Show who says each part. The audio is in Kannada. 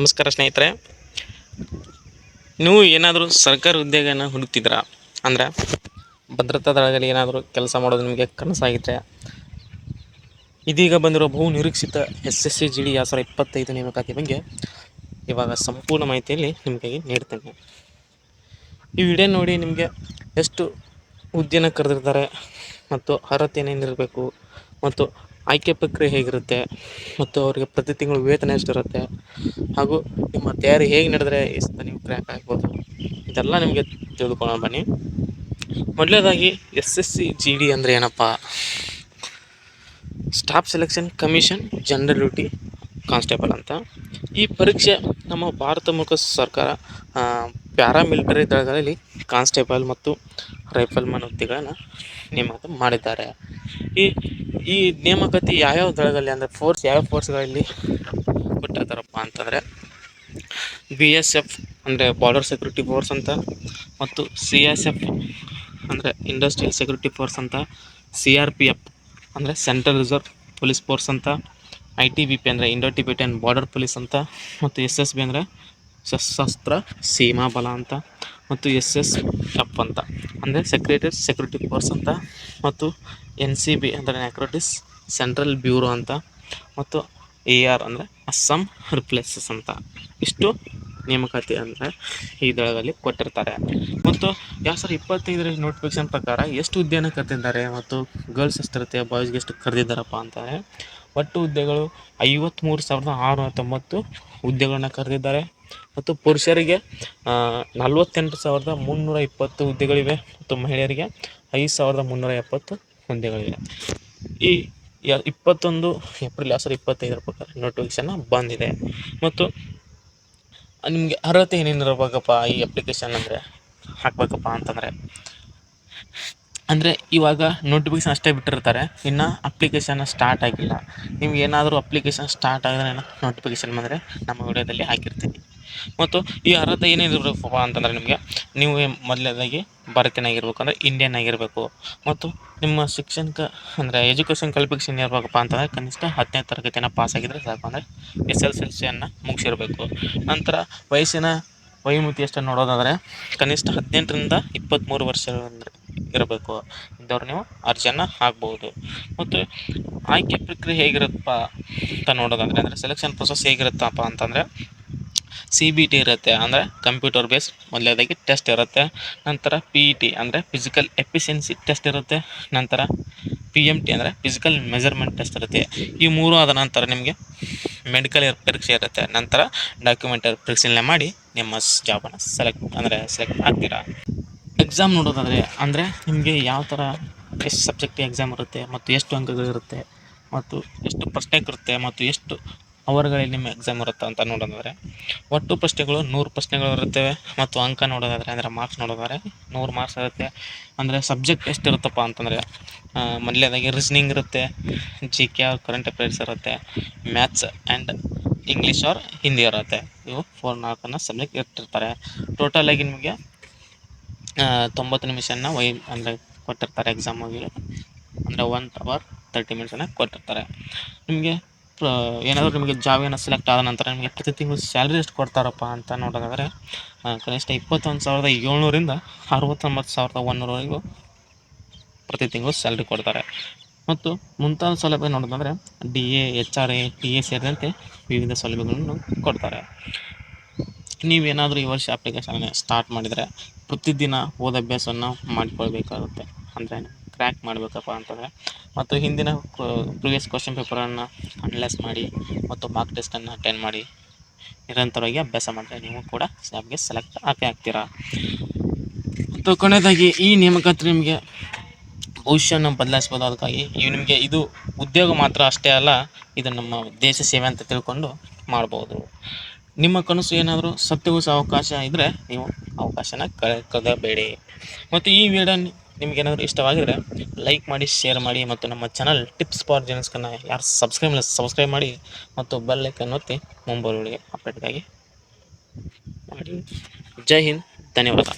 Speaker 1: ನಮಸ್ಕಾರ ಸ್ನೇಹಿತರೆ. ನೀವು ಏನಾದರೂ ಸರ್ಕಾರಿ ಉದ್ಯೋಗನ ಹುಡುಕ್ತಿದ್ರ ಅಂದ್ರೆ ಭದ್ರತಾ ದಳದಲ್ಲಿ ಏನಾದರೂ ಕೆಲಸ ಮಾಡೋದು ನಿಮಗೆ ಕನಸಾಗಿದ್ರೆ? ಇದೀಗ ಬಂದಿರೋ ಬಹು ನಿರೀಕ್ಷಿತ S S C G D ಎರಡು ಸಾವಿರದ ಇಪ್ಪತ್ತೈದು ನೇಮಕಾತಿ ಬಗ್ಗೆ ಇವಾಗ ಸಂಪೂರ್ಣ ಮಾಹಿತಿಯಲ್ಲಿ ನಿಮಗೆ ನೀಡ್ತೇನೆ. ಈ ವಿಡಿಯೋ ನೋಡಿ ನಿಮಗೆ ಎಷ್ಟು ಹುದ್ದೆನ ಕರೆದಿರ್ತಾರೆ ಮತ್ತು ಅರ್ಹತೆ ಏನೇನಿರಬೇಕು ಮತ್ತು ಆಯ್ಕೆ ಪ್ರಕ್ರಿಯೆ ಹೇಗಿರುತ್ತೆ ಮತ್ತು ಅವರಿಗೆ ಪ್ರತಿ ತಿಂಗಳು ವೇತನ ಎಷ್ಟಿರುತ್ತೆ ಹಾಗೂ ನಿಮ್ಮ ತಯಾರಿ ಹೇಗೆ ನಡೆದರೆ ಸತ ನೀವು ಕ್ರ್ಯಾಕ್ ಆಗ್ಬೋದು, ಇದೆಲ್ಲ ನಿಮಗೆ ತಿಳಿದುಕೊಳ್ಳೋಣ ಬನ್ನಿ. ಮೊದಲನೇದಾಗಿ S S C G D ಅಂದರೆ ಏನಪ್ಪ? Staff selection commission general duty constable ಅಂತ. ಈ ಪರೀಕ್ಷೆ ನಮ್ಮ ಭಾರತ ಮುಖ ಸರ್ಕಾರ ಪ್ಯಾರಾಮಿಲಿಟರಿ ದಳಗಳಲ್ಲಿ ಕಾನ್ಸ್ಟೇಬಲ್ ಮತ್ತು ರೈಫಲ್ಮನ್ ಹುದ್ದೆಗಳನ್ನು ನೇಮಕ ಮಾಡಿದ್ದಾರೆ. ಈ ಈ ನೇಮಕಾತಿ ಯಾವ್ಯಾವ ದಳಗಳಲ್ಲಿ ಅಂದರೆ ಫೋರ್ಸ್ ಯಾವ್ಯಾವ ಫೋರ್ಸ್ಗಳಲ್ಲಿ ಕೊಟ್ಟಿರ್ತಾರಪ್ಪ ಅಂತಂದರೆ ಬಿ ಎಸ್ ಎಫ್ ಅಂದರೆ ಬಾರ್ಡರ್ ಸೆಕ್ಯೂರಿಟಿ ಫೋರ್ಸ್ ಅಂತ ಮತ್ತು ಸಿ ಎಸ್ ಎಫ್ ಅಂದರೆ ಇಂಡಸ್ಟ್ರಿಯಲ್ ಸೆಕ್ಯೂರಿಟಿ ಫೋರ್ಸ್ ಅಂತ ಸಿ ಆರ್ ಪಿ ಎಫ್ ಅಂದರೆ ಸೆಂಟ್ರಲ್ ರಿಸರ್ವ್ ಪೊಲೀಸ್ ಫೋರ್ಸ್ ಅಂತ ಐ ಟಿ ಬಿ ಪಿ ಅಂದರೆ ಇಂಡೋ ಬಾರ್ಡರ್ ಪೊಲೀಸ್ ಅಂತ, ಮತ್ತು ಎಸ್ ಎಸ್ ಬಿ ಅಂದರೆ ಸಶಸ್ತ್ರ ಸೀಮಾ ಬಲ ಅಂತ. ಮತ್ತು ಎಸ್ ಎಸ್ ಎಫ್ ಅಂತ. ಅಂದರೆ ಸೆಕ್ರೆಟರಿ ಸೆಕ್ಯೂರಿಟಿ ಫೋರ್ಸ್ ಅಂತ ಮತ್ತು ಎನ್ ಸಿ ಬಿ ಅಂದರೆ ನ್ಯಾಕ್ರೋಟಿಸ್ ಸೆಂಟ್ರಲ್ ಬ್ಯೂರೋ ಅಂತ ಮತ್ತು ಎ ಆರ್ ಅಂದರೆ ಅಸ್ಸಾಂ ರಿಪ್ಲೇಸಸ್ ಅಂತ. ಇಷ್ಟು ನೇಮಕಾತಿ ಅಂದರೆ ಈ ದಳದಲ್ಲಿ ಕೊಟ್ಟಿರ್ತಾರೆ. ಮತ್ತು ಎರಡು ಸರ್ ಇಪ್ಪತ್ತೈದರ ನೋಟಿಫಿಕೇಶನ್ ಪ್ರಕಾರ ಎಷ್ಟು ಹುದ್ದೆಯನ್ನು ಕರೆದಿದ್ದಾರೆ ಮತ್ತು ಗರ್ಲ್ಸ್ ಎಷ್ಟಿರುತ್ತೆ ಬಾಯ್ಸ್ಗೆ ಎಷ್ಟು ಕರೆದಿದ್ದಾರಪ್ಪ ಅಂತಾರೆ. ಒಟ್ಟು ಹುದ್ದೆಗಳು ಐವತ್ತ್ಮೂರು ಸಾವಿರದ ಆರುನೂರ ತೊಂಬತ್ತು ಹುದ್ದೆಗಳನ್ನ ಕರೆದಿದ್ದಾರೆ. ಮತ್ತು ಪುರುಷರಿಗೆ ನಲವತ್ತೆಂಟು ಸಾವಿರದ ಮುನ್ನೂರ ಇಪ್ಪತ್ತು ಹುದ್ದೆಗಳಿವೆ ಮತ್ತು ಮಹಿಳೆಯರಿಗೆ ಐದು ಸಾವಿರದ ಮುನ್ನೂರ ಎಪ್ಪತ್ತು ಹುದ್ದೆಗಳಿವೆ. ಈ ಇಪ್ಪತ್ತೊಂದು ಏಪ್ರಿಲ್ ಎರಡು ಸಾವಿರದ ಇಪ್ಪತ್ತೈದರ ಪ್ರಕಾರ ನೋಟಿಫಿಕೇಶನ್ ಬಂದಿದೆ. ಮತ್ತು ನಿಮಗೆ ಅರ್ಹತೆ ಏನೇನಿರಬೇಕಪ್ಪ ಈ ಅಪ್ಲಿಕೇಶನ್ ಅಂದರೆ? ಹಾಕಬೇಕಪ್ಪ ಅಂತಂದರೆ, ಅಂದರೆ ಇವಾಗ ನೋಟಿಫಿಕೇಶನ್ ಅಷ್ಟೇ ಬಿಟ್ಟಿರ್ತಾರೆ, ಇನ್ನು ಅಪ್ಲಿಕೇಶನ್ ಸ್ಟಾರ್ಟ್ ಆಗಿಲ್ಲ. ನಿಮ್ಗೆ ಏನಾದರೂ ಅಪ್ಲಿಕೇಶನ್ ಸ್ಟಾರ್ಟ್ ಆಗಿದ್ರೆ ನೋಟಿಫಿಕೇಶನ್ ಬಂದರೆ ನಮ್ಮ ವಿಡಿಯೋದಲ್ಲಿ ಹಾಕಿರ್ತೀನಿ. ಮತ್ತು ಈ ಅರ್ಹತೆ ಏನಿರಬೇಕಪ್ಪ ಅಂತಂದರೆ ನಿಮಗೆ, ನೀವು ಮೊದಲನೇದಾಗಿ ಭಾರತೀಯನಾಗಿರ್ಬೇಕು ಅಂದರೆ ಇಂಡಿಯನ್ ಆಗಿರಬೇಕು ಮತ್ತು ನಿಮ್ಮ ಶಿಕ್ಷಣಕ್ಕೆ ಅಂದರೆ ಎಜುಕೇಷನ್ ಕ್ವಾಲಿಫಿಕೇಷನ್ ಇರಬೇಕಪ್ಪ ಅಂತಂದರೆ ಕನಿಷ್ಠ ಹತ್ತನೇ ತರಗತಿಯನ್ನು ಪಾಸ್ ಆಗಿದ್ದರೆ ಸಾಕು. ಅಂದರೆ ಎಸ್ ಎಲ್ ಎಲ್ ಸಿಯನ್ನು ಮುಗಿಸಿರಬೇಕು. ನಂತರ ವಯಸ್ಸಿನ ವಯೋಮಿತಿ ಎಷ್ಟು ನೋಡೋದಾದರೆ ಕನಿಷ್ಠ ಹದಿನೆಂಟರಿಂದ ಇಪ್ಪತ್ತ್ಮೂರು ವರ್ಷ ಇರಬೇಕು. ಇಂಥವ್ರು ನೀವು ಅರ್ಜಿಯನ್ನು ಹಾಕ್ಬೋದು. ಮತ್ತು ಆಯ್ಕೆ ಪ್ರಕ್ರಿಯೆ ಹೇಗಿರುತ್ತಪ್ಪ ಅಂತ ನೋಡೋದಾದರೆ ಅಂದರೆ ಸೆಲೆಕ್ಷನ್ ಪ್ರೊಸೆಸ್ ಹೇಗಿರುತ್ತಪ್ಪ ಅಂತಂದರೆ ಸಿ ಬಿ ಟಿ ಇರುತ್ತೆ, ಅಂದರೆ ಕಂಪ್ಯೂಟರ್ ಬೇಸ್ ಮೊದಲನೇದಾಗಿ ಟೆಸ್ಟ್ ಇರುತ್ತೆ. ನಂತರ ಪಿ ಇ ಟಿ ಅಂದರೆ ಫಿಸಿಕಲ್ ಎಫಿಷಿಯನ್ಸಿ ಟೆಸ್ಟ್ ಇರುತ್ತೆ. ನಂತರ ಪಿ ಎಂ ಟಿ ಅಂದರೆ ಫಿಸಿಕಲ್ ಮೆಜರ್ಮೆಂಟ್ ಟೆಸ್ಟ್ ಇರುತ್ತೆ. ಈ ಮೂರು ಆದ ನಂತರ ನಿಮಗೆ ಮೆಡಿಕಲ್ ಪರೀಕ್ಷೆ ಇರುತ್ತೆ. ನಂತರ ಡಾಕ್ಯುಮೆಂಟ್ ಪರಿಶೀಲನೆ ಮಾಡಿ ನಿಮ್ಮ ಜಾಬನ್ನು ಸೆಲೆಕ್ಟ್ ಅಂದರೆ ಸೆಲೆಕ್ಟ್ ಆಗ್ತೀರಾ? ಎಕ್ಸಾಮ್ ನೋಡೋದಾದರೆ, ಅಂದರೆ ನಿಮಗೆ ಯಾವ ಥರ ಎಷ್ಟು ಸಬ್ಜೆಕ್ಟ್ ಎಕ್ಸಾಮ್ ಇರುತ್ತೆ, ಮತ್ತು ಎಷ್ಟು ಅಂಕಗಳಿರುತ್ತೆ, ಮತ್ತು ಎಷ್ಟು ಪ್ರಶ್ನೆಗಳಿರುತ್ತೆ ಮತ್ತು ಎಷ್ಟು ಅವರ್ಗಳಲ್ಲಿ ನಿಮ್ಮ ಎಕ್ಸಾಮ್ ಇರುತ್ತೆ ಅಂತ ನೋಡೋದಾದರೆ, ಒಟ್ಟು ಪ್ರಶ್ನೆಗಳು ನೂರು ಪ್ರಶ್ನೆಗಳು ಇರುತ್ತವೆ ಮತ್ತು ಅಂಕ ನೋಡೋದಾದರೆ ಅಂದರೆ ಮಾರ್ಕ್ಸ್ ನೋಡೋದಾದರೆ ನೂರು ಮಾರ್ಕ್ಸ್ ಇರುತ್ತೆ. ಅಂದರೆ ಸಬ್ಜೆಕ್ಟ್ ಎಷ್ಟು ಇರುತ್ತಪ್ಪ ಅಂತಂದರೆ ಮೊದಲನೇದಾಗಿ ರೀಸ್ನಿಂಗ್ ಇರುತ್ತೆ G K or current affairs ಇರುತ್ತೆ maths and English or Hindi ಇರುತ್ತೆ. ಇವು ಫೋರ್ ನಾಲ್ಕನ್ನು ಸಬ್ಜೆಕ್ಟ್ ಇಟ್ಟಿರ್ತಾರೆ. ಟೋಟಲಾಗಿ ನಿಮಗೆ ತೊಂಬತ್ತು ನಿಮಿಷನ ವೈ, ಅಂದರೆ ಕೊಟ್ಟಿರ್ತಾರೆ ಎಕ್ಸಾಮಾಗಿ ಅಂದರೆ ಒನ್ ಅವರ್ ತರ್ಟಿ ಮಿನಿಟ್ಸನ್ನು ಕೊಟ್ಟಿರ್ತಾರೆ. ನಿಮಗೆ ಏನಾದರೂ ನಿಮಗೆ ಜಾಬ್ ಏನೋ ಸೆಲೆಕ್ಟ್ ಆದ ನಂತರ ನಿಮಗೆ ಪ್ರತಿ ತಿಂಗಳು ಸ್ಯಾಲ್ರಿ ಎಷ್ಟು ಕೊಡ್ತಾರಪ್ಪ ಅಂತ ನೋಡೋದಾದರೆ ಕನಿಷ್ಠ ಇಪ್ಪತ್ತೊಂದು ಸಾವಿರದ ಏಳ್ನೂರಿಂದ ಅರವತ್ತೊಂಬತ್ತು ಸಾವಿರದ ಒಂದೂರವರೆಗೂ ಪ್ರತಿ ತಿಂಗಳು ಸ್ಯಾಲ್ರಿ ಕೊಡ್ತಾರೆ. ಮತ್ತು ಮುಂತಾದ ಸೌಲಭ್ಯ ನೋಡೋದಾದರೆ D A H R A T A ಸೇರಿದಂತೆ ವಿವಿಧ ಸೌಲಭ್ಯಗಳನ್ನು ಕೊಡ್ತಾರೆ. ನೀವೇನಾದರೂ ಈ ವರ್ಷ ಅಪ್ಲಿಕೇಶನ್ ಸ್ಟಾರ್ಟ್ ಮಾಡಿದರೆ ಪ್ರತಿದಿನ ಓದಭ್ಯಾಸವನ್ನು ಮಾಡಿಕೊಳ್ಬೇಕಾಗುತ್ತೆ. ಅಂದರೆ ಕ್ರ್ಯಾಕ್ ಮಾಡಬೇಕಪ್ಪ ಅಂತಂದರೆ. ಮತ್ತು ಹಿಂದಿನ ಪ್ರಿವಿಯಸ್ ಕ್ವಶನ್ ಪೇಪರನ್ನು ಅನಲೈಸ್ ಮಾಡಿ, ಮತ್ತು ಮಾರ್ಕ್ ಟೆಸ್ಟನ್ನು ಅಟೆಂಡ್ ಮಾಡಿ, ನಿರಂತರವಾಗಿ ಅಭ್ಯಾಸ ಮಾಡಿದ್ರೆ ನೀವು ಕೂಡ ಸ್ಯಾಬ್ಗೆ ಸೆಲೆಕ್ಟ್ ಆಗೇ ಆಗ್ತೀರಾ. ಮತ್ತು ಕೊನೆಯದಾಗಿ, ಈ ನೇಮಕಾತಿ ನಿಮಗೆ ಭವಿಷ್ಯವನ್ನು ಬದಲಾಯಿಸ್ಬೋದು. ಅದಕ್ಕಾಗಿ ಇವು ನಿಮಗೆ ಇದು ಉದ್ಯೋಗ ಮಾತ್ರ ಅಷ್ಟೇ ಅಲ್ಲ, ಇದು ನಮ್ಮ ದೇಶ ಸೇವೆ ಅಂತ ತಿಳ್ಕೊಂಡು ಮಾಡ್ಬೋದು. ನಿಮ್ಮ ಕನಸು ಏನಾದರೂ ಸತ್ಯಗೊಳಿಸೋ ಅವಕಾಶ ಇದ್ದರೆ ನೀವು ಅವಕಾಶನ ಕಳ್ಕೊಳ್ಳಬೇಡಿ ಮತ್ತು ಈ ವಿಡಿಯೋ ನಿಮಗೇನಾದರೂ ಇಷ್ಟವಾಗಿದ್ದರೆ ಲೈಕ್ ಮಾಡಿ ಶೇರ್ ಮಾಡಿ ಮತ್ತು ನಮ್ಮ ಚಾನಲ್ ಟಿಪ್ಸ್ ಫಾರ್ ಜನಸ್ಕನ್ನು ಯಾರು ಸಬ್ಸ್ಕ್ರೈಬ್ ಸಬ್ಸ್ಕ್ರೈಬ್ ಮಾಡಿ ಮತ್ತು ಬೆಲ್ ಐಕನ್ ಒತ್ತಿ ಮುಂಬರುವಳಿಗೆ ಅಪ್ಡೇಟ್ಗಾಗಿ ಮಾಡಿ. ಜೈ ಹಿಂದ್, ಧನ್ಯವಾದ.